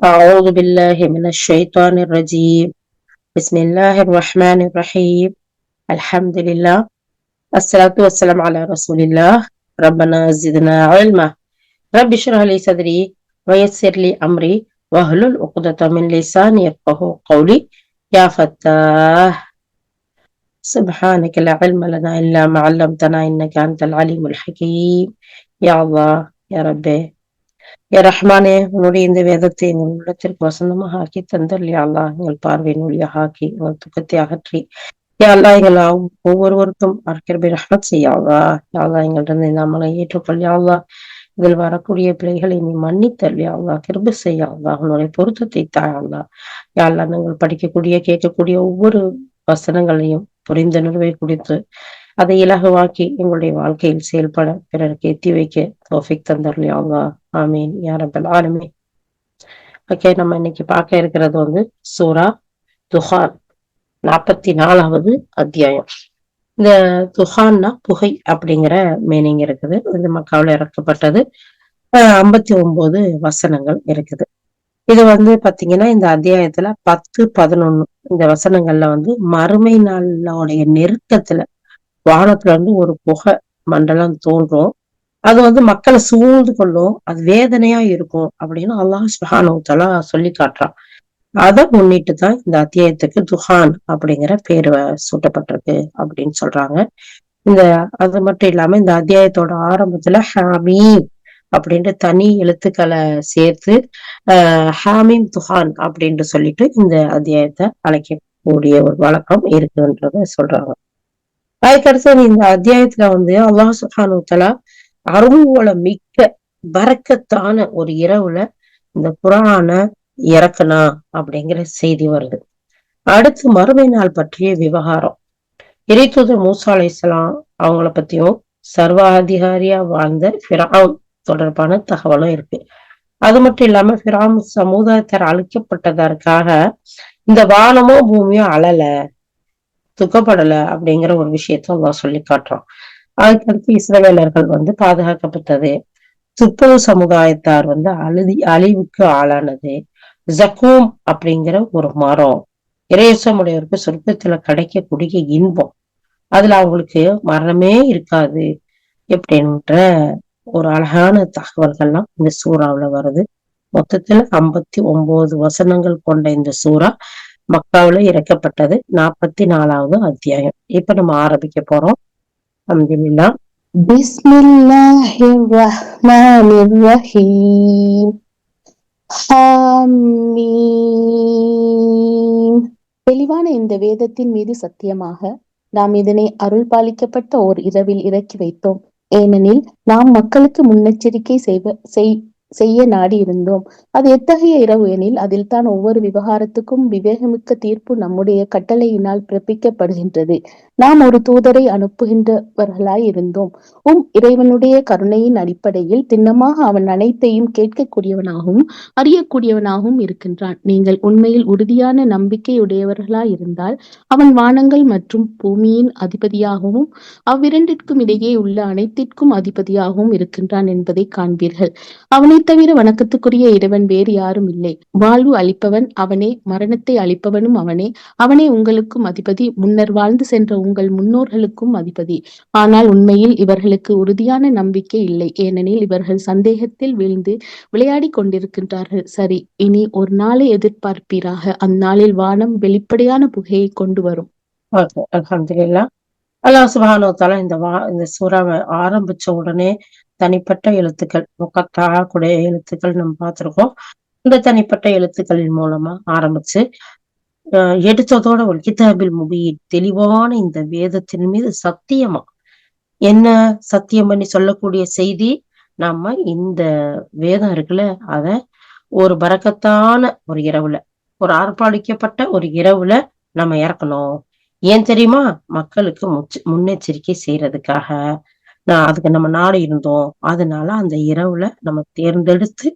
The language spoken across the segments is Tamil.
أعوذ بالله من الشيطان الرجيم. بسم الله الرحمن الرحيم. الحمد لله. الصلاة والسلام على رسول الله. ربنا زدنا علما. رب اشرح لي صدري ويسر لي أمري واحلل عقدة من لساني يفقه قولي. يا فتاح. سبحانك لا علم لنا إلا ما علمتنا إنك أنت العليم الحكيم. يا الله يا ربي. ஏ ரஹ்மானே உன்னுடைய இந்த வேதத்தை எங்கள் உள்ளத்திற்கு வசந்தமாக ஆக்கி தந்தல் யாழ்லா எங்கள் பார்வையின் ஒளியாக ஆக்கி எங்கள் துக்கத்தை அகற்றி. யாழ்லா எங்கள் ஒவ்வொருவருக்கும் அர்க்கிரபி ரஹ்மத் செய்யாவா யாழ்லா எங்கள்கிட்ட நம்மளை ஏற்றுக்கொள். யாழ்லா இதில் வரக்கூடிய பிள்ளைகளை நீ மன்னித்தல் யாழ்லா கிருப செய்யாவா உன்னுடைய பொருத்தத்தை தாயாளா யாழ்லா நாங்கள் படிக்கக்கூடிய கேட்கக்கூடிய ஒவ்வொரு வசனங்களையும் புரிந்துணர்வை குடித்து அதை இலகுவாக்கி எங்களுடைய வாழ்க்கையில் செயல்பட பிறருக்கு எத்தி வைக்க தோஃபிக் தந்தர்லி ஆமீன். யாரபல் ஆலமே ஓகே நம்ம இன்னைக்கு பார்க்க இருக்கிறது வந்து சூரா துஹான் நாற்பத்தி நாலாவது அத்தியாயம். இந்த துஹான்னா புகை அப்படிங்கிற மீனிங் இருக்குது. இது மக்காவில் இறக்கப்பட்டது. ஐம்பத்தி ஒன்பது வசனங்கள் இருக்குது. இது வந்து பாத்தீங்கன்னா இந்த அத்தியாயத்துல பத்து பதினொன்னு இந்த வசனங்கள்ல வந்து மறுமை நாளோடைய நெருக்கத்துல வானத்துல இருந்து ஒரு புகை மண்டலம் தோன்றும். அது வந்து மக்களை சூழ்ந்து கொள்ளும். அது வேதனையா இருக்கும் அப்படின்னு அல்லாஹ் சுஹானுத்தலா சொல்லி காட்டுறான். அதை முன்னிட்டு தான் இந்த அத்தியாயத்துக்கு துஹான் அப்படிங்கிற பேர் சூட்டப்பட்டிருக்கு அப்படின்னு சொல்றாங்க. இந்த அது மட்டும் இல்லாம இந்த அத்தியாயத்தோட ஆரம்பத்துல ஹாமீம் அப்படின்ற தனி எழுத்துக்களை சேர்த்து ஆஹ் ஹாமீம் துஹான் அப்படின்ட்டு சொல்லிட்டு இந்த அத்தியாயத்தை அழைக்கக்கூடிய ஒரு வழக்கம் இருக்குன்றத சொல்றாங்க. அதுக்கடுத்து இந்த அத்தியாயத்துல வந்து அல்லாஹ் சுஹானுத்தலா அருள்வளம் மிக்க பறக்கத்தான ஒரு இரவுல இந்த புராண இறக்கணா அப்படிங்கிற செய்தி வருது. அடுத்து மறுமை நாள் பற்றிய விவகாரம். இறைத்தூதர் மூசா அலை இஸ்லாம் அவங்கள பத்தியும் சர்வாதிகாரியா வாழ்ந்த ஃபிராம் தொடர்பான தகவலும் இருக்கு. அது மட்டும் இல்லாம ஃபிராம் சமுதாயத்தார் அழிக்கப்பட்டதற்காக இந்த வானமோ பூமியோ அழல துக்கப்படல அப்படிங்கிற ஒரு விஷயத்த அல்லாஹ் சொல்லி காட்டுறோம் அதுக்கடுத்து இஸ்ரவேலர்கள் வந்து பாதுகாக்கப்பட்டது. துப்புரவு சமுதாயத்தார் வந்து அழுதி அழிவுக்கு ஆளானது. ஜக்கூம் அப்படிங்கிற ஒரு மரம். இறையசமுடையவருக்கு சொர்க்கத்துல கிடைக்கக்கூடிய இன்பம். அதுல அவங்களுக்கு மரணமே இருக்காது எப்படின்ற ஒரு அழகான தகவல்கள்லாம் இந்த சூறாவுல வருது. மொத்தத்துல ஐம்பத்தி ஒன்பது வசனங்கள் கொண்ட இந்த சூறா மக்காவுல இறக்கப்பட்டது. நாற்பத்தி நாலாவது அத்தியாயம். இப்ப நம்ம ஆரம்பிக்க போறோம். அல்ஹம்துலில்லா பிஸ்மில்லாஹிர் ரஹ்மானிர் ரஹீம் தெளிவான இந்த வேதத்தின் மீது சத்தியமாக நாம் இதனை அருள் பாலிக்கப்பட்ட ஓர் இரவில் இறக்கி வைத்தோம். ஏனெனில் நாம் மக்களுக்கு முன்னெச்சரிக்கை செய்வ செய் செய்ய நாடி இருந்தோம். அது எத்தகைய இரவு எனில் அதில் தான் ஒவ்வொரு விவகாரத்துக்கும் விவேகமிக்க தீர்ப்பு நம்முடைய கட்டளையினால் பிறப்பிக்கப்படுகின்றது. நாம் ஒரு தூதரை அனுப்புகின்றவர்களாய் இருந்தோம். உம் இறைவனுடைய கருணையின் அடிப்படையில் திண்ணமாக அவன் அனைத்தையும் கேட்கக்கூடியவனாகவும் அறியக்கூடியவனாகவும் இருக்கின்றான். நீங்கள் உண்மையில் உறுதியான நம்பிக்கையுடையவர்களாய் இருந்தால் அவன் வானங்கள் மற்றும் பூமியின் அதிபதியாகவும் அவ்விரண்டிற்கும் இடையே உள்ள அனைத்திற்கும் அதிபதியாகவும் இருக்கின்றான் என்பதை காண்பீர்கள். அவனை தவிர வணக்கத்துக்குரிய இறைவன் வேறு யாரும் இல்லை. வாழ்வு அளிப்பவன் அவனே மரணத்தை அளிப்பவனும் அவனே. அவனே உங்களுக்கும் அதிபதி முன்னர் வாழ்ந்து சென்ற உங்கள் முன்னோர்களுக்கும் அதிபதி. ஆனால் உண்மையில் இவர்களுக்கு உறுதியான நம்பிக்கை இல்லை. ஏனெனில் இவர்கள் சந்தேகத்தில் வீழ்ந்து விளையாடி கொண்டிருக்கின்றார்கள். சரி இனி ஒரு நாளை எதிர்பார்ப்பீராக. அந்நாளில் வானம் வெளிப்படையான புகையை கொண்டு வரும். அலமதுல்லா அல்லாஹ் தாலா இந்த வா இந்த சூறாவை ஆரம்பிச்ச உடனே தனிப்பட்ட எழுத்துக்கள் முக்கத்தா கூடிய எழுத்துக்கள் நம்ம பார்த்திருக்கோம். இந்த தனிப்பட்ட எழுத்துக்களின் மூலமா ஆரம்பிச்சு எடுத்ததோட ஒரு கிதாபில் முபியின் தெளிவான இந்த வேதத்தின் மீது சத்தியமா? என்ன சத்தியம் பண்ணி சொல்லக்கூடிய செய்தி? நம்ம இந்த வேதம் இருக்குல்ல அத ஒரு பறக்கத்தான ஒரு இரவுல ஒரு ஆர்ப்பாளிக்கப்பட்ட ஒரு இரவுல நம்ம இறக்கணும். ஏன் தெரியுமா? மக்களுக்கு முன்னெச்சரிக்கை செய்யறதுக்காக. நான் அதுக்கு நம்ம நாடு இருந்தோம். அதனால அந்த இரவுல நம்ம தேர்ந்தெடுத்து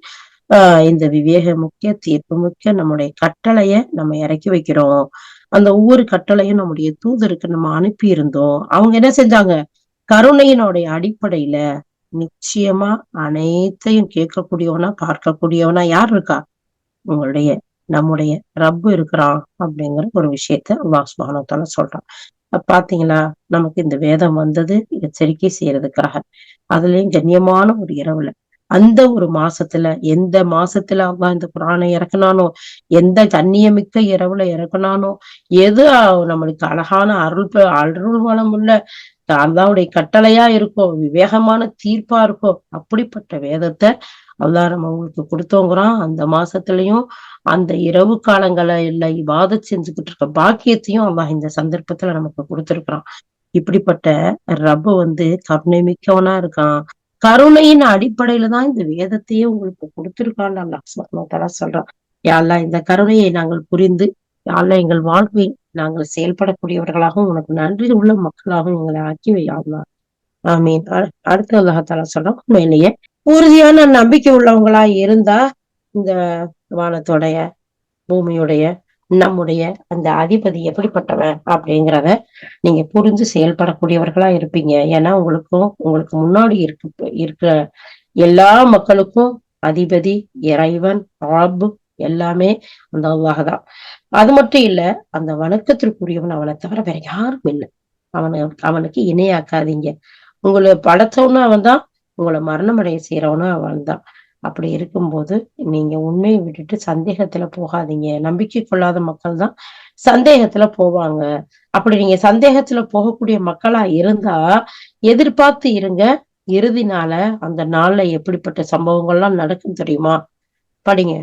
ஆஹ் இந்த விவேக முக்கிய தீர்ப்பு முக்கிய நம்முடைய கட்டளைய நம்ம இறக்கி வைக்கிறோம். அந்த ஒவ்வொரு கட்டளையும் நம்முடைய தூதருக்கு நம்ம அனுப்பி இருந்தோம். அவங்க என்ன செஞ்சாங்க? கருணையினுடைய அடிப்படையில நிச்சயமா அனைத்தையும் கேட்கக்கூடியவனா பார்க்கக்கூடியவனா யார் இருக்கா? உங்களுடைய நம்முடைய ரப்பு இருக்கிறான் அப்படிங்கிற ஒரு விஷயத்த வாஸ்மானத்தால சொல்றான். பாத்தீங்களா நமக்கு இந்த வேதம் வந்தது எச்சரிக்கை செய்யறதுக்காக. அதுலயும் கண்ணியமான ஒரு இரவுல. அந்த ஒரு மாசத்துல எந்த மாசத்துல அல்லா இந்த குரானை இறக்குனானோ எந்த கண்ணியமிக்க இரவுல இறக்குனானோ எது நம்மளுக்கு அழகான அருள் அருள் வளம் உள்ள அல்லாவுடைய கட்டளையா இருக்கோ விவேகமான தீர்ப்பா இருக்கோ அப்படிப்பட்ட வேதத்தை அல்லா நம்ம உங்களுக்கு கொடுத்தோங்கிறோம் அந்த மாசத்துலயும் அந்த இரவு காலங்களை இல்ல செஞ்சுக்கிட்டு இருக்க பாக்கியத்தையும் அவன் இந்த சந்தர்ப்பத்துல நமக்கு கொடுத்திருக்கிறான். இப்படிப்பட்ட ரப்ப வந்து கருணை மிக்கவனா இருக்கான். கருணையின் அடிப்படையில தான் இந்த வேதத்தையே உங்களுக்கு கொடுத்திருக்கான்னு தலா சொல்றான். யாழ்லா இந்த கருணையை நாங்கள் புரிந்து யாழ்லா எங்கள் வாழ்வை நாங்கள் செயல்படக்கூடியவர்களாகவும் உனக்கு நன்றி உள்ள மக்களாகவும் எங்களை ஆக்கி வையாங்களா ஆமீன். அடுத்த அல்லாஹால சொல்றோம் உண்மையிலேயே உறுதியான நம்பிக்கை உள்ளவங்களா இருந்தா இந்த வானத்தோடைய பூமியுடைய நம்முடைய அந்த அதிபதி எப்படிப்பட்டவன் அப்படிங்கிறத நீங்க புரிஞ்சு செயல்படக்கூடியவர்களா இருப்பீங்க. ஏன்னா உங்களுக்கும் உங்களுக்கு முன்னாடி இருக்கு இருக்கிற எல்லா மக்களுக்கும் அதிபதி இறைவன் ஆபு எல்லாமே அந்த அல்லாஹ் அது மட்டும் இல்ல அந்த வணக்கத்திற்குரியவன் அவனை தவிர வேற யாரும் இல்லை. அவனை அவனுக்கு இணையாக்காதீங்க. உங்களை படைத்தவனும் அவன் தான் உங்களை மரணமடைய செய்யறவனும் அவன் தான் அப்படி இருக்கும்போது நீங்க உண்மையை விட்டுட்டு சந்தேகத்துல போகாதீங்க. நம்பிக்கை கொள்ளாத மக்கள் தான் சந்தேகத்துல போவாங்க. அப்படி நீங்க சந்தேகத்துல போகக்கூடிய மக்களா இருந்தா எதிர்பார்த்து இருங்க. இறுதி நாள அந்த நாள்ல எப்படிப்பட்ட சம்பவங்கள்லாம் நடக்கும் தெரியுமா? படிங்க.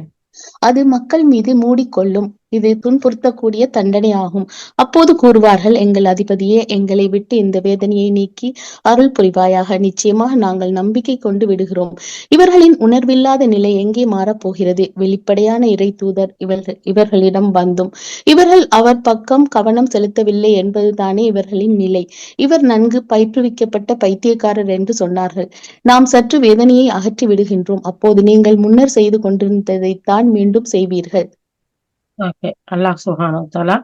அது மக்கள் மீது மூடிக்கொள்ளும். இது துன்புறுத்தக்கூடிய தண்டனை ஆகும் அப்போது கூறுவார்கள் எங்கள் அதிபதியே எங்களை விட்டு இந்த வேதனையை நீக்கி அருள் புரிவாயாக. நிச்சயமாக நாங்கள் நம்பிக்கை கொண்டு விடுகிறோம். இவர்களின் உணர்வில்லாத நிலை எங்கே மாறப்போகிறது? வெளிப்படையான இறை தூதர் இவர்கள் இவர்களிடம் வந்தும். இவர்கள் அவர் பக்கம் கவனம் செலுத்தவில்லை என்பதுதானே இவர்களின் நிலை. இவர் நன்கு பயிற்றுவிக்கப்பட்ட பைத்தியக்காரர் என்று சொன்னார்கள். நாம் சற்று வேதனையை அகற்றி விடுகின்றோம் அப்போது நீங்கள் முன்னர் செய்து கொண்டிருந்ததைத்தான் மீண்டும் செய்வீர்கள். ஓகே. அல்லாஹ் சுஹானத்தாலா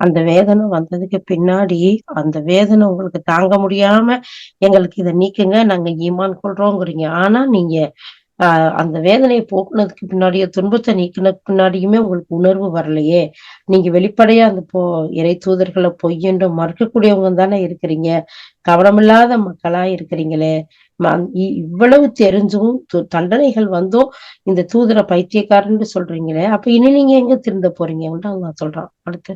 அந்த வேதனை வந்ததுக்கு பின்னாடி அந்த வேதனை உங்களுக்கு தாங்க முடியாம எங்களுக்கு இதை நீக்குங்க. நாங்க ஈமான் கொள்றோங்கிறீங்க. ஆனா நீங்க ஆஹ் அந்த வேதனையை போக்குனதுக்கு பின்னாடியே துன்பத்தை நீக்கின பின்னாடியுமே உங்களுக்கு உணர்வு வரலையே. நீங்க வெளிப்படையா அந்த போ இறை தூதர்களை பொய்யென்று மறுக்கக்கூடியவங்க தானே இருக்கிறீங்க. கவனமில்லாத மக்களா இருக்கிறீங்களே. இவ்வளவு தெரிஞ்சும் தண்டனைகள் வந்தும் இந்த தூதரை பைத்தியக்காரன்னு சொல்றீங்களே. அப்ப இனி நீங்க எங்க திருந்த போறீங்க? அவங்க சொல்றான். அடுத்து.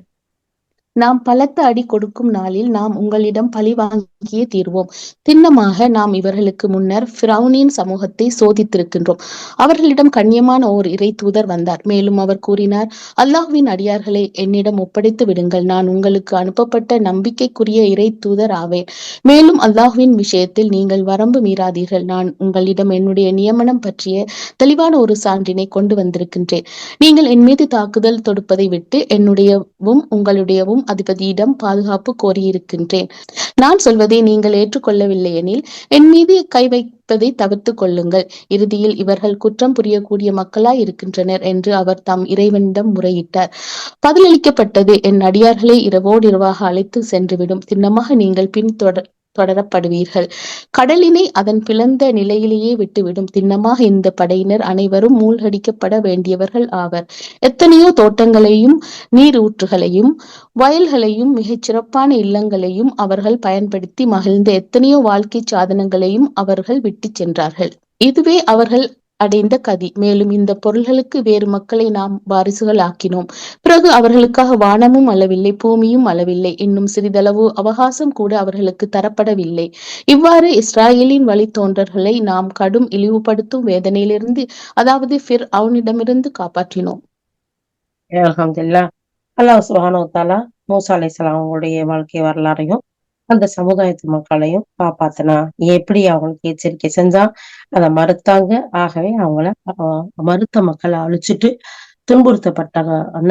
நாம் பலத்த அடி கொடுக்கும் நாளில் நாம் உங்களிடம் பழி வாங்கியே தீர்வோம். திண்ணமாக நாம் இவர்களுக்கு முன்னர் பிரவுனின் சமூகத்தை சோதித்திருக்கின்றோம். அவர்களிடம் கண்ணியமான ஓர் இறை தூதர் வந்தார். மேலும் அவர் கூறினார் அல்லாஹுவின் அடியார்களை என்னிடம் ஒப்படைத்து விடுங்கள். நான் உங்களுக்கு அனுப்பப்பட்ட நம்பிக்கைக்குரிய இறை தூதர் ஆவேன். மேலும் அல்லாஹுவின் விஷயத்தில் நீங்கள் வரம்பு மீறாதீர்கள். நான் உங்களிடம் என்னுடைய நியமனம் பற்றிய தெளிவான ஒரு சான்றினை கொண்டு வந்திருக்கின்றேன். நீங்கள் என் மீது தாக்குதல் தொடுப்பதை விட்டு என்னுடையவும் உங்களுடையவும் அதிபதியிடம் பாதுகாப்பு கோரியிருக்கின்றேன். நான் சொல்வதை நீங்கள் ஏற்றுக்கொள்ளவில்லை எனில் என் மீது கை வைப்பதை தவிர்த்து கொள்ளுங்கள். இறுதியில் இவர்கள் குற்றம் புரியக்கூடிய மக்களாய் இருக்கின்றனர் என்று அவர் தம் இறைவனிடம் முறையிட்டார். பதிலளிக்கப்பட்டது என் அடியார்களை இரவோடு இரவாக அழைத்து சென்றுவிடும். சின்னமாக நீங்கள் பின் தொடர் தொடரப்படுவீர்கள். கடலினை அதன் பிளந்த நிலையிலேயே விட்டுவிடும் திண்ணமாக இந்த படையினர் அனைவரும் மூழ்கடிக்கப்பட வேண்டியவர்கள் ஆவர். எத்தனையோ தோட்டங்களையும் நீரூற்றுகளையும் வயல்களையும் மிகச் சிறப்பான இல்லங்களையும் அவர்கள் பயன்படுத்தி மகிழ்ந்த எத்தனையோ வாழ்க்கை சாதனங்களையும் அவர்கள் விட்டு சென்றார்கள். இதுவே அவர்கள் அடைந்த கதி. மேலும் இந்த பொருள்களுக்கு வேறு மக்களை நாம் வாரிசுகள் ஆக்கினோம் பிறகு அவர்களுக்காக வானமும் அளவில்லை பூமியும் அளவில்லை. இன்னும் சிறிதளவு அவகாசம் கூட அவர்களுக்கு தரப்படவில்லை. இவ்வாறு இஸ்ராயலின் வழித்தோன்றர்களை நாம் கடும் இழிவுபடுத்தும் வேதனையிலிருந்து அதாவது ஃபிர் அவனிடமிருந்து காப்பாற்றினோம். அல்லாஹ் சுஹானோ தாலா மூசா அலை அவங்களுடைய வாழ்க்கை வரலாறையும் அந்த சமுதாயத்து மக்களையும் காப்பாத்தினா எப்படி அவங்களுக்கு எச்சரிக்கை செஞ்சா அதை மறுத்தாங்க. ஆகவே அவங்கள மறுத்த மக்களை அழிச்சிட்டு துன்புறுத்தப்பட்ட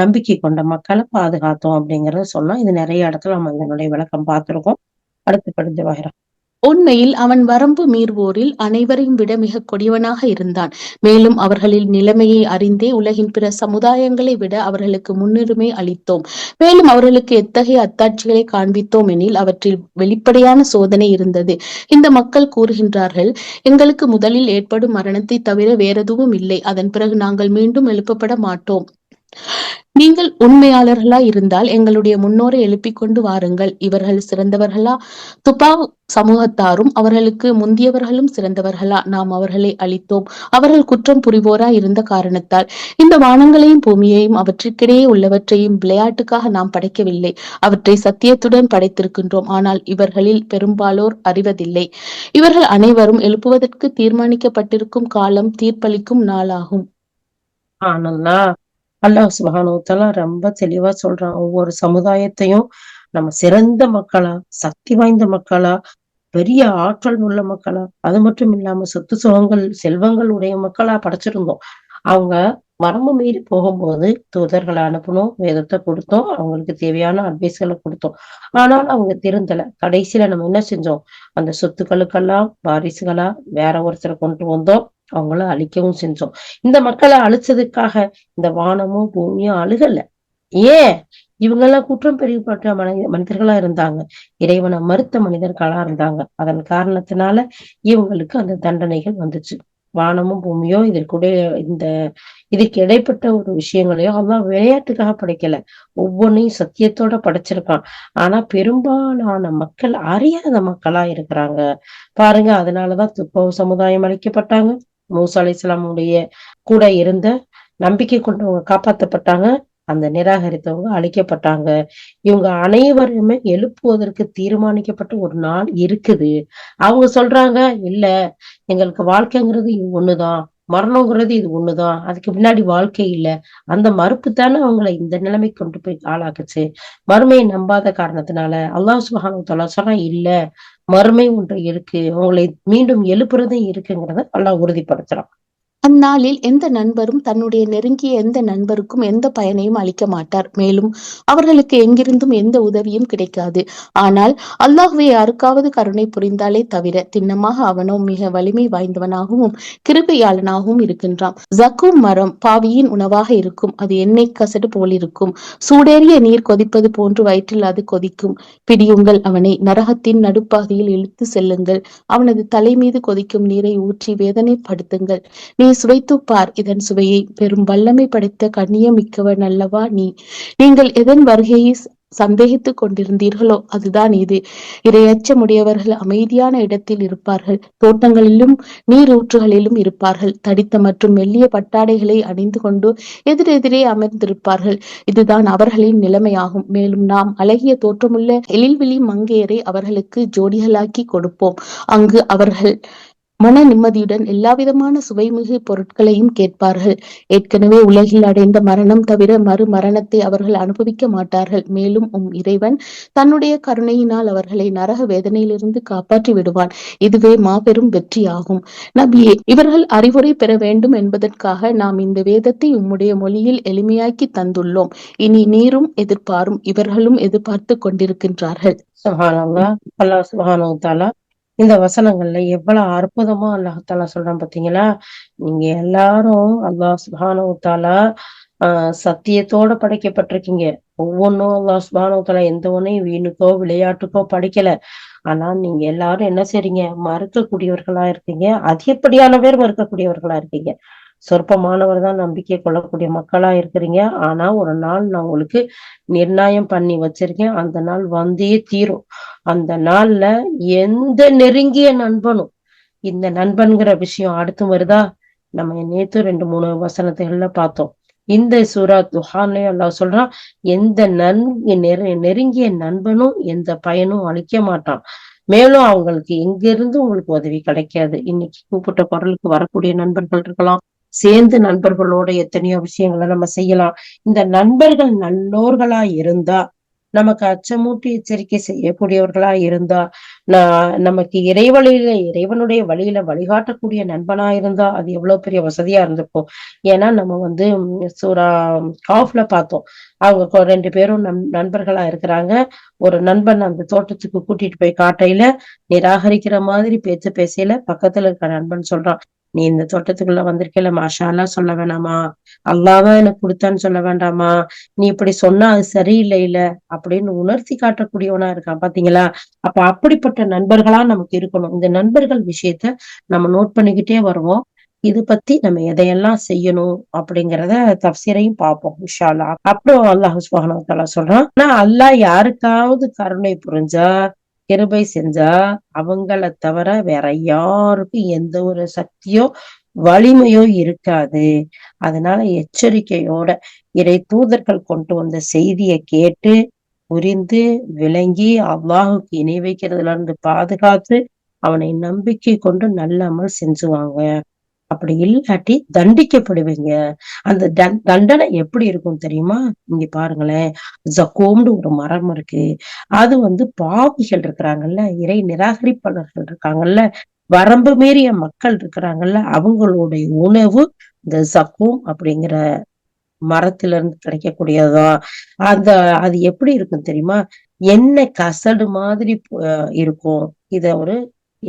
நம்பிக்கை கொண்ட மக்களை பாதுகாத்தோம் அப்படிங்கறத சொன்னா இது நிறைய இடத்துல நம்ம இதனுடைய விளக்கம் பார்த்திருக்கோம். அடுத்து படிஞ்ச வகைரம் உண்மையில் அவன் வரம்பு மீறுவோரில் அனைவரையும் விட மிக கொடியவனாக இருந்தான். மேலும் அவர்களின் நிலைமையை அறிந்தே உலகின் பிற சமுதாயங்களை விட அவர்களுக்கு முன்னுரிமை அளித்தோம். மேலும் அவர்களுக்கு எத்தகைய அத்தாட்சிகளை காண்பித்தோம் எனில் அவற்றில் வெளிப்படையான சோதனை இருந்தது. இந்த மக்கள் கூறுகின்றார்கள் எங்களுக்கு முதலில் ஏற்படும் மரணத்தை தவிர வேறெதுவும் இல்லை. அதன் பிறகு நாங்கள் மீண்டும் எழுப்பப்பட மாட்டோம். நீங்கள் உண்மையாளர்களா இருந்தால் எங்களுடைய முன்னோரை எழுப்பிக் கொண்டு வாருங்கள். இவர்கள் சிறந்தவர்களா? துப்பா சமூகத்தாரும் அவர்களுக்கு முந்தியவர்களும் சிறந்தவர்களா? நாம் அவர்களை அளித்தோம் அவர்கள் குற்றம் புரிவோரா இருந்த காரணத்தால். இந்த வானங்களையும் பூமியையும் அவற்றிற்கிடையே உள்ளவற்றையும் விளையாட்டுக்காக நாம் படைக்கவில்லை. அவற்றை சத்தியத்துடன் படைத்திருக்கின்றோம். ஆனால் இவர்களில் பெரும்பாலோர் அறிவதில்லை. இவர்கள் அனைவரும் எழுப்புவதற்கு தீர்மானிக்கப்பட்டிருக்கும் காலம் தீர்ப்பளிக்கும் நாளாகும். ஆனல்லா அல்லாஹ் சுபஹானுவத்தாலா ரொம்ப தெளிவா சொல்றான். ஒவ்வொரு சமுதாயத்தையும் நம்ம சிறந்த மக்களா சக்தி வாய்ந்த மக்களா பெரிய ஆற்றல் உள்ள மக்களா அது மட்டும் இல்லாம சொத்து சுகங்கள் செல்வங்கள் உடைய மக்களா படைச்சிருந்தோம். அவங்க வரம்பு மீறி போகும்போது தூதர்களை அனுப்பணும் வேதத்தை கொடுத்தோம் அவங்களுக்கு தேவையான அட்வைஸ்களை கொடுத்தோம். ஆனாலும் அவங்க திருந்தல. கடைசியில நம்ம என்ன செஞ்சோம்? அந்த சொத்துக்களுக்கெல்லாம் வாரிசுகளா வேற ஒருத்தரை கொண்டு வந்தோம். அவங்கள அழிக்கவும் செஞ்சோம். இந்த மக்களை அழிச்சதுக்காக இந்த வானமும் பூமியும் அழுகல. ஏன்? இவங்க எல்லாம் குற்றம் பெருகப்பட்ட மனித மனிதர்களா இருந்தாங்க. இறைவனை மறுத்த மனிதர்களா இருந்தாங்க. அதன் காரணத்தினால இவங்களுக்கு அந்த தண்டனைகள் வந்துச்சு. வானமும் பூமியோ இதற்குடைய இந்த இதுக்கு இடைப்பட்ட ஒரு விஷயங்களையோ அதான் விளையாட்டுக்காக படைக்கல. ஒவ்வொன்றையும் சத்தியத்தோட படைச்சிருக்கான். ஆனா பெரும்பாலான மக்கள் அறியாத மக்களா இருக்கிறாங்க. பாருங்க அதனாலதான் துப்பவு சமுதாயம் அழைக்கப்பட்டாங்க. மூசா அலிஸ்லாமுடைய கூட இருந்த நம்பிக்கை கொண்டவங்க காப்பாற்றப்பட்டாங்க அந்த நிராகரித்தவங்க அழிக்கப்பட்டாங்க. இவங்க அனைவருமே எழுப்புவதற்கு தீர்மானிக்கப்பட்ட ஒரு நாள் இருக்குது. அவங்க சொல்றாங்க இல்ல எங்களுக்கு வாழ்க்கைங்கிறது இது ஒண்ணுதான். மரணங்கிறது இது ஒண்ணுதான். அதுக்கு பின்னாடி வாழ்க்கை இல்ல. அந்த மறுப்பு தானே அவங்களை இந்த நிலைமை கொண்டு போய் ஆளாக்குச்சு. மறுமையை நம்பாத காரணத்தினால அல்லாஹ் சுபஹானு தலா சொன்னா இல்ல மறுமை ஒன்று இருக்கு. உங்களை மீண்டும் எழுப்புறதும் இருக்குங்கிறத நல்லா உறுதிப்படுத்துறான். அந்நாளில் எந்த நண்பரும் தன்னுடைய நெருங்கிய எந்த நண்பருக்கும் எந்த பயனையும் அளிக்க மாட்டார். மேலும் அவர்களுக்கு எங்கிருந்தும் எந்த உதவியும் கிடைக்காது. ஆனால் அல்லாஹுவை யாருக்காவது கருணை புரிந்தாலே தவிர திண்ணமாக அவனோ மிக வலிமை வாய்ந்தவனாகவும் கிருபையாளனாகவும் இருக்கின்றான். ஜக்கும் மரம் பாவியின் உணவாக இருக்கும். அது எண்ணெய் கசடு போலிருக்கும். சூடேறிய நீர் கொதிப்பது போன்று வயிற்றில் அது கொதிக்கும். பிடியுங்கள் அவனை. நரகத்தின் நடுப்பாதையில் இழுத்து செல்லுங்கள். அவனது தலை மீது கொதிக்கும் நீரை ஊற்றி வேதனைப்படுத்துங்கள். நீ சுவைத்துப் பார். இதன் சுவையை பெரும் வல்லமை படைத்த கண்ணியமிக்கவன் அல்லவா நீ. நீங்கள் எதன் வருகையை சந்தேகித்துக் கொண்டிருந்தீர்களோ அதுதான் இது. இரையச்சமுடையவர்கள் அமைதியான இடத்தில் இருப்பார்கள். தோட்டங்களிலும் நீரூற்றுகளிலும் இருப்பார்கள். தடித்த மற்றும் மெல்லிய பட்டாடைகளை அணிந்து கொண்டு எதிரெதிரே அமர்ந்திருப்பார்கள். இதுதான் அவர்களின் நிலைமையாகும். மேலும் நாம் அழகிய தோற்றமுள்ள எழில்விழி மங்கையரை அவர்களுக்கு ஜோடிகளாக்கி கொடுப்போம். அங்கு அவர்கள் மன நிம்மதியுடன் எல்லாவிதமான சுவைமிகு பொருட்களையும் கேட்பார்கள். ஏற்கனவே உலகில் அடைந்த மரணம் தவிர மறு மரணத்தை அவர்கள் அனுபவிக்க மாட்டார்கள். மேலும் உம் இறைவன் தன்னுடைய கருணையினால் அவர்களை நரக வேதனையிலிருந்து காப்பாற்றி விடுவான். இதுவே மாபெரும் வெற்றியாகும். நபியே இவர்கள் அறிவுரை பெற வேண்டும் என்பதற்காக நாம் இந்த வேதத்தை உம்முடைய மொழியில் எளிமையாக்கி தந்துள்ளோம். இனி நீரும் எதிர்பாரும் இவர்களும் எதிர்பார்த்து கொண்டிருக்கின்றார்கள். சுஹானல்லா சுஹானு தாலா இந்த வசனங்கள்ல எவ்வளவு அற்புதமா அல்லாஹாலா சொல்றான் பாத்தீங்களா? நீங்க எல்லாரும் அல்லாஹ் சுபானவுத்தாலா ஆஹ் சத்தியத்தோட படைக்கப்பட்டிருக்கீங்க. ஒவ்வொன்றும் அல்லாஹ் சுபானவுத்தாலா எந்த ஒன்றையும் வீணுக்கோ விளையாட்டுக்கோ படைக்கல. ஆனா நீங்க எல்லாரும் என்ன செய்றீங்க? மறுக்கக்கூடியவர்களா இருக்கீங்க. அதிகப்படியான பேர் மறுக்கக்கூடியவர்களா இருக்கீங்க. சொற்பமானவர் தான் நம்பிக்கை கொள்ளக்கூடிய மக்களா இருக்கிறீங்க. ஆனா ஒரு நாள் நான் உங்களுக்கு நிர்ணயம் பண்ணி வச்சிருக்கேன். அந்த நாள் வந்தே தீரும். அந்த நாள்ல எந்த நெருங்கிய நண்பனும் இந்த நண்பன்கிற விஷயம் அடுத்து வருதா? நம்ம நேத்து ரெண்டு மூணு வசனத்துகள்ல பார்த்தோம். இந்த சூரா துஹான்லயும் அல்லா சொல்றான் எந்த நன் நெருங்கிய நண்பனும் எந்த பயனும் அளிக்க மாட்டான். மேலும் அவங்களுக்கு எங்க இருந்து உங்களுக்கு உதவி கிடைக்காது? இன்னைக்கு கூப்பிட்ட குரலுக்கு வரக்கூடிய நண்பர்கள் இருக்கலாம். சேர்ந்து நண்பர்களோட எத்தனையோ விஷயங்களை நம்ம செய்யலாம். இந்த நண்பர்கள் நல்லோர்களா இருந்தா நமக்கு அச்சமூட்டி எச்சரிக்கை செய்யக்கூடியவர்களா இருந்தா நான் நமக்கு இறைவழியில இறைவனுடைய வழியில வழிகாட்டக்கூடிய நண்பனா இருந்தா அது எவ்வளவு பெரிய வசதியா இருந்திருக்கும். ஏன்னா நம்ம வந்து சூரா காஃப்ல பார்த்தோம். அவங்க ரெண்டு பேரும் நம் நண்பர்களா இருக்கிறாங்க. ஒரு நண்பன் அந்த தோட்டத்துக்கு கூட்டிட்டு போய் காட்டையில நிராகரிக்கிற மாதிரி பேச்சு பேசையில பக்கத்துல இருக்க நண்பன் சொல்றான் நீ இந்த தோட்டத்துக்குள்ள வந்திருக்கல மாஷாலா சொல்ல வேணாமா? அல்லாவா எனக்கு கொடுத்தான்னு சொல்ல வேண்டாமா? நீ இப்படி சொன்னா அது சரியில்லை இல்ல? அப்படின்னு உணர்த்தி காட்டக்கூடியவனா இருக்கான் பாத்தீங்களா? அப்ப அப்படிப்பட்ட நண்பர்களா நமக்கு இருக்கணும். இந்த நண்பர்கள் விஷயத்த நம்ம நோட் பண்ணிக்கிட்டே வருவோம். இது பத்தி நம்ம எதையெல்லாம் செய்யணும் அப்படிங்கிறத தப்சீரையும் பார்ப்போம் விஷாலா அப்புறம் அல்லாஹ் சுபானா சொல்றான் ஆனா அல்லாஹ் யாருக்காவது கருணை புரிஞ்சா கிருபை செஞ்சா அவங்கள தவிர வேற யாருக்கும் எந்த ஒரு சக்தியோ வலிமையோ இருக்காது. அதனால எச்சரிக்கையோட இறை தூதர்கள் கொண்டு வந்த செய்தியை கேட்டு புரிந்து விளங்கி அவ்வாஹுக்கு இணை வைக்கிறதுல இருந்து பாதுகாத்து அவனை நம்பிக்கை கொண்டு நல்ல அமல் செஞ்சுவாங்க. அப்படி இல்லாட்டி தண்டிக்கப்படுவீங்க. அந்த தண்டனை எப்படி இருக்கும் தெரியுமா? இங்க பாருங்களேன். ஜக்கோம்னு ஒரு மரம் இருக்கு. அது வந்து பாவிகள் இருக்கிறாங்கல்ல இறை நிராகரிப்பாளர்கள் இருக்காங்கல்ல வரம்பு மீறிய மக்கள் இருக்கிறாங்கல்ல அவங்களுடைய உணவு இந்த ஜக்கோம் அப்படிங்கிற மரத்துல இருந்து கிடைக்கக்கூடியதுதான் அந்த அது எப்படி இருக்கும் தெரியுமா? என்ன கசடு மாதிரி இருக்கும். இத ஒரு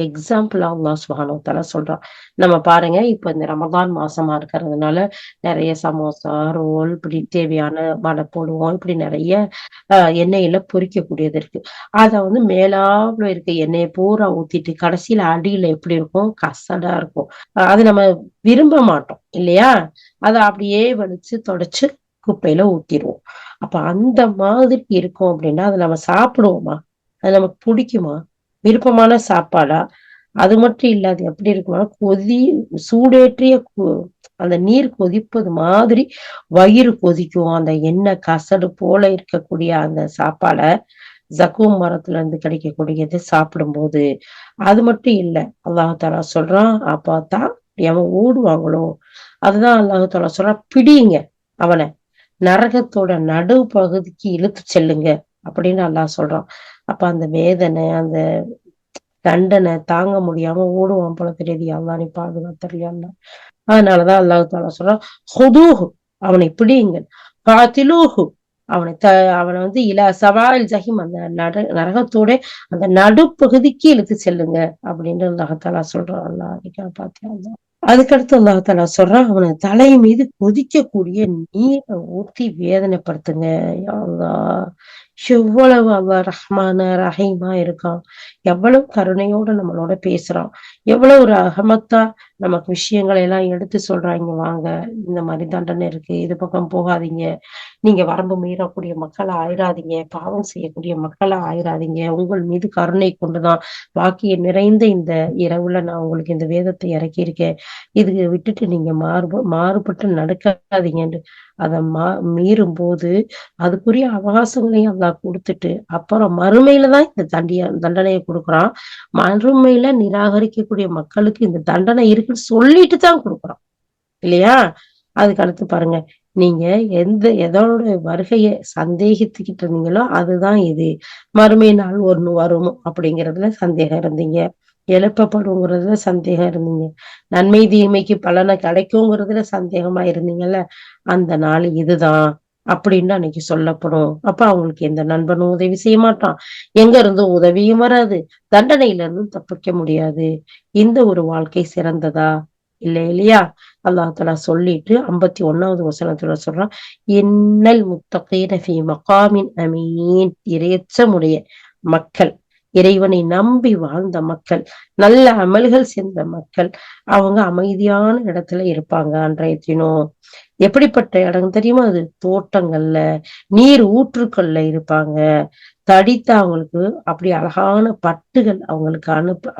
எக்ஸாம்பிள் அல்லா சுஹானோ தலா சொல்றான் நம்ம பாருங்க இப்ப இந்த ரமதான் மாசமா இருக்கிறதுனால நிறைய சமோசா ரோல் இப்படி தேவையான வடை போடுவோம். இப்படி நிறைய எண்ணெயில பொறிக்கக்கூடியது இருக்கு. அத வந்து மேலாவில் இருக்க எண்ணெயை பூரா ஊத்திட்டு கடைசியில அடியில எப்படி இருக்கும்? கசடா இருக்கும். அது நம்ம விரும்ப மாட்டோம் இல்லையா? அதை அப்படியே வலிச்சு தொடச்சு குப்பையில ஊத்திடுவோம் அப்ப அந்த மாதிரி இருக்கும் அப்படின்னா அதை நம்ம சாப்பிடுவோமா? அது நமக்கு பிடிக்குமா? விருப்பமான சாப்பாடா? அது மட்டும் இல்லாது எப்படி இருக்கும்னா கொதி சூடேற்றிய அந்த நீர் கொதிப்பது மாதிரி வயிறு கொதிக்கும். அந்த எண்ணெய் கசடு போல இருக்கக்கூடிய அந்த சாப்பாடை ஜக்கூம் மரத்துல இருந்து கிடைக்கக்கூடியது சாப்பிடும்போது. அது மட்டும் இல்ல அல்லாஹாலா சொல்றான் அப்பதான் அவன் ஓடுவாங்களோ? அதுதான் அல்லாஹாலா சொல்றான் பிடிங்க அவனை. நரகத்தோட நடு பகுதிக்கு இழுத்து செல்லுங்க. அப்படின்னு அல்லாஹ் சொல்றான். அப்ப அந்த வேதனை அந்த தண்டனை தாங்க முடியாம ஓடுவான் போல தெரியுது. அல்லா நீ பாதுகாத்தறியால அதனாலதான் அல்லாஹு தாலா சொல்றான் ஹுதூஹு அவனை பிடியுங்கள். பாத்திலூஹு அவனை த அவனை வந்து இலா சவாயில் ஜஹிம் அந்த நட நரகத்தோட அந்த நடுப்பகுதிக்கு இழுத்து செல்லுங்க. அப்படின்னு அல்லாஹாலா சொல்றான். அல்லா பாத்தியா அதுக்கடுத்து அல்லாஹாலா சொல்றான் அவனை தலை மீது கொதிக்கக்கூடிய நீரை ஊற்றி வேதனைப்படுத்துங்க எவ்வளவு அவ ரஹ்மான ரஹீமா இருக்கான் எவ்வளவு கருணையோட நம்மளோட பேசுறான் எவ்வளவு ஒரு அகமத்தா நமக்கு விஷயங்களை எல்லாம் எடுத்து சொல்றாங்க வாங்க இந்த மாதிரி தண்டனை இருக்கு இது பக்கம் போகாதீங்க. நீங்க வரம்பு மீறக்கூடிய மக்களை ஆயிராதீங்க பாவம் செய்யக்கூடிய மக்களை ஆயிராதீங்க. உங்கள் மீது கருணை கொண்டுதான் வாக்கிய நிறைந்த இந்த இரவுல நான் உங்களுக்கு இந்த வேதத்தை இறக்கியிருக்கேன். இதுக்கு விட்டுட்டு நீங்க மாறுப மாறுபட்டு நடக்காதீங்கன்னு. அதை மா மீறும் போது அதுக்குரிய அவகாசங்களையும் அல்லா கொடுத்துட்டு அப்புறம் மறுமையில தான் இந்த தண்டிய தண்டனையை கொடுக்குறான். மறுமையில நிராகரிக்கக்கூடிய மக்களுக்கு இந்த தண்டனை இருக்குன்னு சொல்லிட்டு தான் கொடுக்குறான். இல்லையா? அதுக்கு அடுத்து பாருங்க. நீங்க எந்த எதோட வருகைய சந்தேகித்துக்கிட்டு இருந்தீங்களோ அதுதான் இது. மறுமை நாள் ஒண்ணு வரும் அப்படிங்கறதுல சந்தேகம் இருந்தீங்க. எழுப்பப்படுங்கிறதுல சந்தேகம் இருந்தீங்க. நன்மை தீமைக்கு பலனை கிடைக்குங்கிறதுல சந்தேகமா இருந்தீங்கல்ல? அந்த நாள் இதுதான். அப்படின்னு அன்னைக்கு சொல்லப்படும். அப்ப அவங்களுக்கு எந்த நண்பனும் உதவி செய்ய மாட்டான். எங்க இருந்தும் உதவியும் வராது. தண்டனையில இருந்தும் தப்பிக்க முடியாது. இந்த ஒரு வாழ்க்கை சிறந்ததா? இல்லை இல்லையா? அல்லாஹாலா சொல்லிட்டு ஐம்பத்தி ஒன்னாவது வசனத்துல சொல்றான் என்னல் முத்தகீனி மகாமின் அமீன். இறையச்சமுடைய மக்கள் இறைவனை நம்பி வாழ்ந்த மக்கள் நல்ல அமல்கள் சேர்ந்த மக்கள் அவங்க அமைதியான இடத்துல இருப்பாங்க அன்றைய தினம். எப்படிப்பட்ட இடம் தெரியுமா அது? தோட்டங்கள்ல நீர் ஊற்றுக்கள்ல இருப்பாங்க. தடித்த அவங்களுக்கு அப்படி அழகான பட்டுகள் அவங்களுக்கு அனுப்ப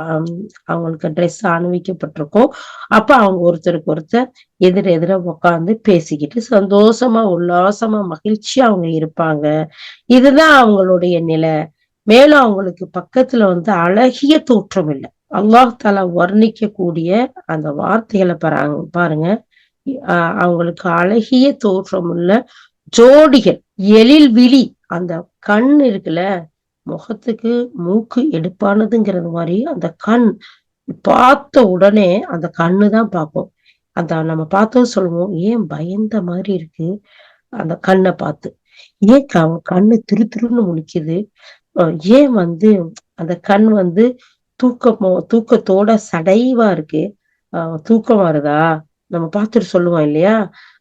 அவங்களுக்கு ட்ரெஸ் அணிவிக்கப்பட்டிருக்கும். அப்ப அவங்க ஒருத்தருக்கு ஒருத்தர் எதிர எதிர உட்காந்து பேசிக்கிட்டு சந்தோஷமா உல்லாசமா மகிழ்ச்சியா அவங்க இருப்பாங்க. இதுதான் அவங்களுடைய நிலை. மேலும் அவங்களுக்கு பக்கத்துல வந்து அழகிய தோற்றம் இல்லை. அல்லாஹ் தாலா வர்ணிக்க கூடிய அந்த வார்த்தைகளை பாருங்க பாருங்க. அவங்களுக்கு அழகிய தோற்றம் உள்ள ஜோடிகள் எழில் விழி அந்த கண் இருக்குல்ல முகத்துக்கு மூக்கு எடுப்பானதுங்கிறது மாதிரி அந்த கண் பார்த்த உடனே அந்த கண்ணு தான் பார்ப்போம். அந்த நம்ம பார்த்தோம் சொல்லுவோம் ஏன் பயந்த மாதிரி இருக்கு அந்த கண்ணை பார்த்து? ஏன் கண்ணு திரு திருன்னு முழிக்குது? ஏன் வந்து அந்த கண் வந்து தூக்கமோ தூக்கத்தோட சடைவா இருக்கு? ஆஹ் தூக்கம் வருதா? நம்ம பார்த்துட்டு சொல்லுவோம் இல்லையா?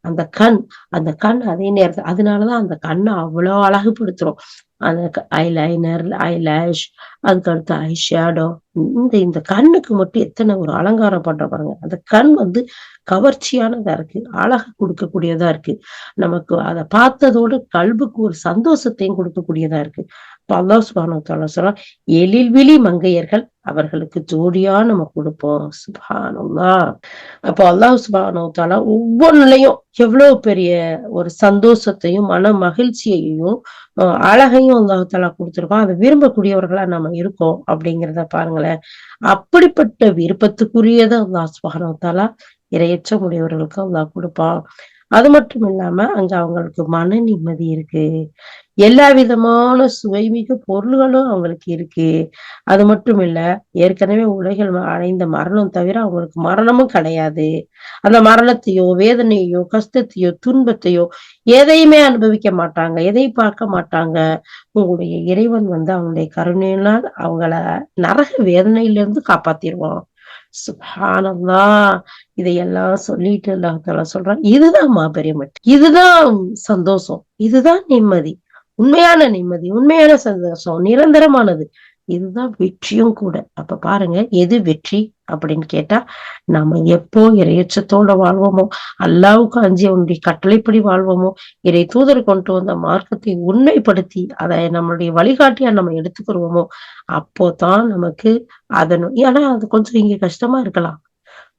அந்த கண் அந்த கண் அதே நேரத்துல அதனாலதான் அந்த கண்ணை அவ்வளவு அழகுபடுத்துறோம். அந்த ஐலைனர் ஐலேஷ் அதுக்கு அடுத்து ஐ ஷேடோ இந்த இந்த கண்ணுக்கு மட்டும் எத்தனை ஒரு அலங்காரம் பண்ற பாருங்க. அந்த கண் வந்து கவர்ச்சியானதா இருக்கு அழகு கொடுக்கக்கூடியதா இருக்கு. நமக்கு அதை பார்த்ததோட கல்புக்கு ஒரு சந்தோஷத்தையும் கொடுக்கக்கூடியதா இருக்கு. இப்போ அல்லா சுபானு சொல்றா எழில்விழி மங்கையர்கள் அவர்களுக்கு ஜோடியா நம்ம கொடுப்போம். சுபானுல்லா அப்போ அல்லாஹ் சுபானு ஒவ்வொன்றுலையும் எவ்வளவு பெரிய ஒரு சந்தோஷத்தையும் மன மகிழ்ச்சியையும் அழகையும் அல்லாஹாலா கொடுத்துருக்கோம் அதை விரும்பக்கூடியவர்களா நம்ம இருக்கோம் அப்படிங்கிறத பாருங்களேன். அப்படிப்பட்ட விருப்பத்துக்குரியதை அல்லாஹ் சுபானவத்தாலா இரையற்ற முடியவர்களுக்கு அல்லாஹ் கொடுப்பான். அது மட்டும் இல்லாம அங்க அவங்களுக்கு மன நிம்மதி இருக்கு. எல்லா விதமான சுவைமிகு பொருள்களும் அவங்களுக்கு இருக்கு. அது மட்டும் இல்ல ஏற்கனவே உலகில் அடைந்த மரணம் தவிர அவங்களுக்கு மரணமும் கிடையாது. அந்த மரணத்தையோ வேதனையோ கஷ்டத்தையோ துன்பத்தையோ எதையுமே அனுபவிக்க மாட்டாங்க. எதையும் பார்க்க மாட்டாங்க? உங்களுடைய இறைவன் வந்து அவங்களுடைய கருணையினால் அவங்கள நரக வேதனையிலிருந்து காப்பாத்திடுவான். சுபானந்தா இதையெல்லாம் சொல்லிட்டு அல்லாஹால சொல்றான். இதுதான் மாபெரியம் இதுதான் சந்தோஷம். இதுதான் நிம்மதி. உண்மையான நிம்மதி உண்மையான சந்தோஷம் நிரந்தரமானது. இதுதான் வெற்றியும் கூட. அப்ப பாருங்க எது வெற்றி அப்படின்னு கேட்டா நம்ம எப்போ இறையச்சத்தோட வாழ்வோமோ அல்லாவுக்கு அஞ்சி அவனுடைய கட்டளைப்படி வாழ்வோமோ இறை தூதர் கொண்டு வந்த மார்க்கத்தை உண்மைப்படுத்தி அதை நம்மளுடைய வழிகாட்டியா நம்ம எடுத்துக்கிறோமோ அப்போதான் நமக்கு அதனும் ஏன்னா அது கொஞ்சம் இங்க கஷ்டமா இருக்கலாம்.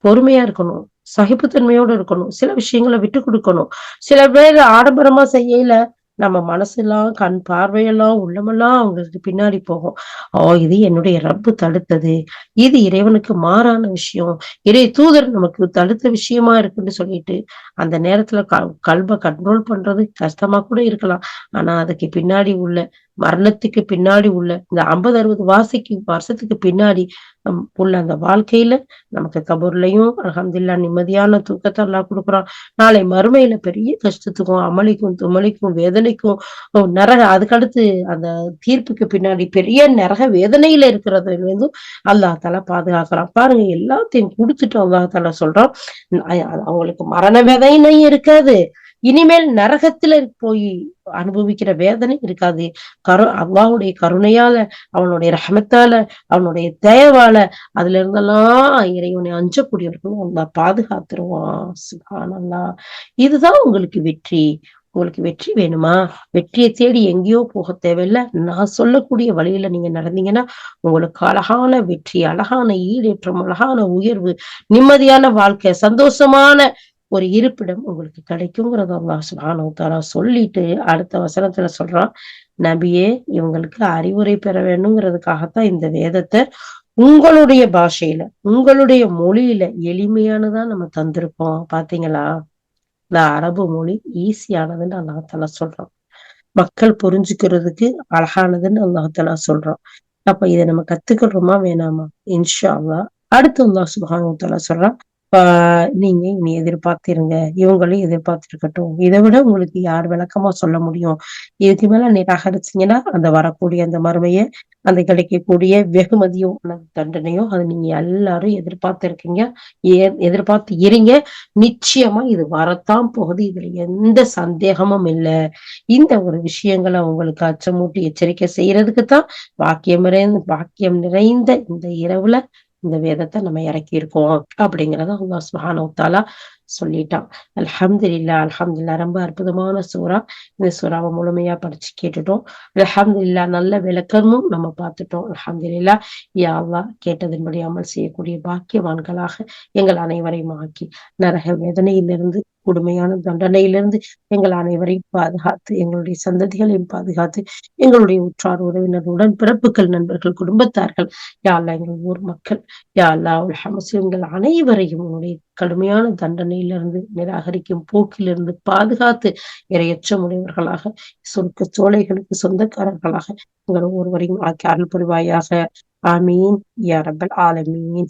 பொறுமையா இருக்கணும். சகிப்புத்தன்மையோட இருக்கணும். சில விஷயங்களை விட்டு கொடுக்கணும். சில பேர் ஆடம்பரமா செய்யல நம்ம மனசெல்லாம் கண் பார்வையெல்லாம் உள்ளமெல்லாம் அவங்களுக்கு பின்னாடி போகும். ஓ இது என்னுடைய ரப்பு தடுத்தது. இது இறைவனுக்கு மாறான விஷயம். இறை தூதர் நமக்கு தடுத்த விஷயமா இருக்குன்னு சொல்லிட்டு அந்த நேரத்துல க கல்வை கண்ட்ரோல் பண்றது கஷ்டமா கூட இருக்கலாம். ஆனா அதுக்கு பின்னாடி உள்ள மரணத்துக்கு பின்னாடி உள்ள இந்த ஐம்பது அறுபது வாசிக்கு வருஷத்துக்கு பின்னாடி உள்ள அந்த வாழ்க்கையில நமக்கு கபூர்லயும் அலமதுல்லா நிம்மதியான தூக்கத்தை எல்லாம் கொடுக்குறான். நாளை மறுமையில பெரிய கஷ்டத்துக்கும் அமளிக்கும் துமளிக்கும் வேதனைக்கும் நரக அதுக்கடுத்து அந்த தீர்ப்புக்கு பின்னாடி பெரிய நரக வேதனையில இருக்கிறதுல இருந்தும் அல்லா தலா பாதுகாக்கிறான். பாருங்க எல்லாத்தையும் கொடுத்துட்டு அல்லா தலா சொல்றான். அவங்களுக்கு மரண வேதனையும் இருக்காது. இனிமேல் நரகத்துல போய் அனுபவிக்கிற வேதனை இருக்காது. கரு அவ்வாவுடைய கருணையால அவனுடைய ரஹமத்தால அவனுடைய தயவால அதுல இருந்தெல்லாம் இறைவனை அஞ்சக்கூடியவர்களும் அல்லா பாதுகாத்துருவான். சுகானல்லா இதுதான் உங்களுக்கு வெற்றி. உங்களுக்கு வெற்றி வேணுமா? வெற்றியை தேடி எங்கேயோ போக தேவையில்ல. நான் சொல்லக்கூடிய வழியில நீங்க நடந்தீங்கன்னா உங்களுக்கு அழகான வெற்றி அழகான ஈடேற்றம் அழகான உயர்வு நிம்மதியான வாழ்க்கை சந்தோஷமான ஒரு இருப்பிடம் உங்களுக்கு கிடைக்குங்கிறத அல்லா சுபானு சொல்லிட்டு அடுத்த வசனத்துல சொல்றான். நபியே இவங்களுக்கு அறிவுரை பெற வேணுங்கிறதுக்காகத்தான் இந்த வேதத்தை உங்களுடைய பாஷையில உங்களுடைய மொழியில எளிமையானதான் நம்ம தந்திருக்கோம் பாத்தீங்களா? இந்த அரபு மொழி ஈஸியானதுன்னு அல்லாஹால சொல்றோம் மக்கள் புரிஞ்சுக்கிறதுக்கு அழகானதுன்னு அல்லாஹால சொல்றோம் அப்ப இதை நம்ம கத்துக்கிறோமா வேணாமா? இன்ஷா அல்லா அடுத்து அல்லா சுபானவுத்தாலா சொல்றான் நீங்க இனி எதிர்பார்த்திருங்க. இவங்களையும் எதிர்பார்த்திருக்கட்டும். இதை விட உங்களுக்கு யார் விளக்கமா சொல்ல முடியும்? இதுக்கு மேல நிராகரிச்சீங்கன்னா அந்த வரக்கூடிய அந்த மறுமைய அந்த கிடைக்கக்கூடிய வெகுமதியோ தண்டனையோ அது நீங்க எல்லாரும் எதிர்பார்த்திருக்கீங்க. எதிர்பார்த்து இருங்க. நிச்சயமா இது வரத்தான் போகுது. இதுல எந்த சந்தேகமும் இல்லை. இந்த ஒரு விஷயங்களை உங்களுக்கு அச்சமூட்டி எச்சரிக்கை செய்யறதுக்கு தான் வாக்கியம் நிறைந்த வாக்கியம் நிறைந்த இந்த இரவுல இந்த வேதத்தை நம்ம இறக்கி இருக்கோம் அப்படிங்கிறத அல்லா சுஹானோத்தாலா சொல்லிட்டான். அலமதுல்லா அலமதுல்லா ரொம்ப அற்புதமான சூறா. இந்த சூறாவை முழுமையா படிச்சு கேட்டுட்டோம். அலமதுல்லா நல்ல விளக்கமும் நம்ம பார்த்துட்டோம். அலமதுல்லா யாவா கேட்டதன்படி அமல் செய்யக்கூடிய பாக்கியவான்களாக எங்கள் அனைவரையும் ஆக்கி நரக வேதனையிலிருந்து கொடுமையான தண்டனையிலிருந்து எங்கள் அனைவரையும் பாதுகாத்து எங்களுடைய சந்ததிகளையும் பாதுகாத்து எங்களுடைய உற்றார் உறவினர் உடன் பிறப்புகள் நண்பர்கள் குடும்பத்தார்கள் யாழ்லா எங்கள் ஊர் மக்கள் யாழ்லா உலக முஸ்லிம்கள் அனைவரையும் உன்னுடைய கடுமையான தண்டனையிலிருந்து நிராகரிக்கும் போக்கிலிருந்து பாதுகாத்து இரையற்ற உடையவர்களாக சொர்க்க சோலைகளுக்கு சொந்தக்காரர்களாக உங்கள் ஒருவரையும் ஆக்கி அருள் புரிவாயாக. ஆமீன். யா ஆலமீன்.